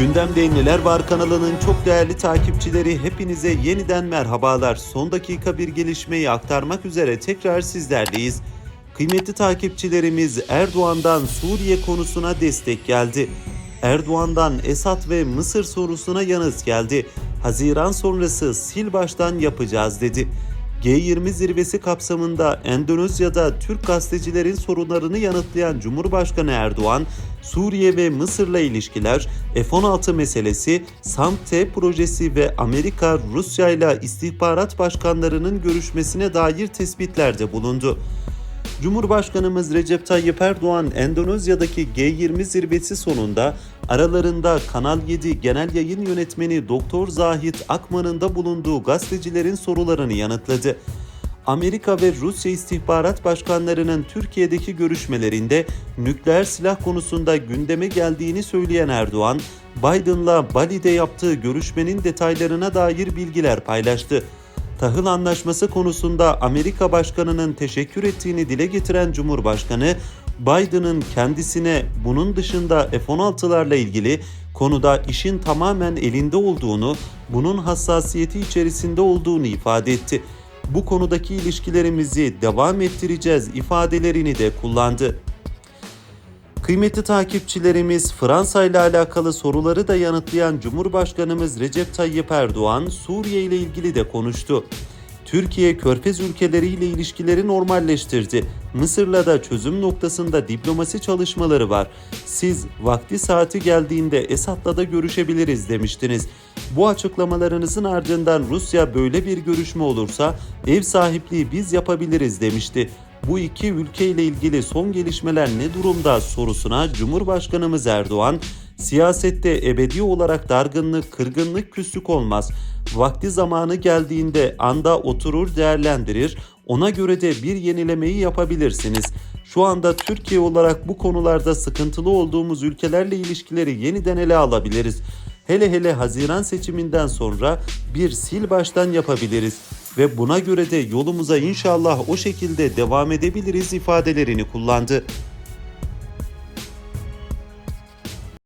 Gündemde Neler Var kanalının çok değerli takipçileri hepinize yeniden merhabalar. Son dakika bir gelişmeyi aktarmak üzere tekrar sizlerleyiz. Kıymetli takipçilerimiz Erdoğan'dan Suriye konusuna destek geldi. Erdoğan'dan Esad ve Mısır sorusuna yanıt geldi. Haziran sonrası sil baştan yapacağız dedi. G20 zirvesi kapsamında Endonezya'da Türk gazetecilerin sorunlarını yanıtlayan Cumhurbaşkanı Erdoğan, Suriye ve Mısır'la ilişkiler, F-16 meselesi, SAMT projesi ve Amerika, Rusya ile istihbarat başkanlarının görüşmesine dair tespitlerde bulundu. Cumhurbaşkanımız Recep Tayyip Erdoğan Endonezya'daki G20 zirvesi sonunda aralarında Kanal 7 Genel Yayın Yönetmeni Doktor Zahit Akman'ın da bulunduğu gazetecilerin sorularını yanıtladı. Amerika ve Rusya istihbarat başkanlarının Türkiye'deki görüşmelerinde nükleer silah konusunda gündeme geldiğini söyleyen Erdoğan, Biden'la Bali'de yaptığı görüşmenin detaylarına dair bilgiler paylaştı. Tahıl Anlaşması konusunda Amerika Başkanı'nın teşekkür ettiğini dile getiren Cumhurbaşkanı, Biden'ın kendisine bunun dışında F-16'larla ilgili konuda işin tamamen elinde olduğunu, bunun hassasiyeti içerisinde olduğunu ifade etti. Bu konudaki ilişkilerimizi devam ettireceğiz ifadelerini de kullandı. Kıymetli takipçilerimiz Fransa ile alakalı soruları da yanıtlayan Cumhurbaşkanımız Recep Tayyip Erdoğan Suriye ile ilgili de konuştu. Türkiye Körfez ülkeleriyle ilişkileri normalleştirdi. Mısır'la da çözüm noktasında diplomasi çalışmaları var. Siz vakti saati geldiğinde Esad'la da görüşebiliriz demiştiniz. Bu açıklamalarınızın ardından Rusya böyle bir görüşme olursa ev sahipliği biz yapabiliriz demişti bu iki ülke ile ilgili son gelişmeler ne durumda sorusuna Cumhurbaşkanımız Erdoğan, siyasette ebedi olarak dargınlık, kırgınlık, küslük olmaz. Vakti zamanı geldiğinde anda oturur değerlendirir, ona göre de bir yenilemeyi yapabilirsiniz. Şu anda Türkiye olarak bu konularda sıkıntılı olduğumuz ülkelerle ilişkileri yeniden ele alabiliriz. Hele hele Haziran seçiminden sonra bir sil baştan yapabiliriz ve buna göre de yolumuza inşallah o şekilde devam edebiliriz ifadelerini kullandı.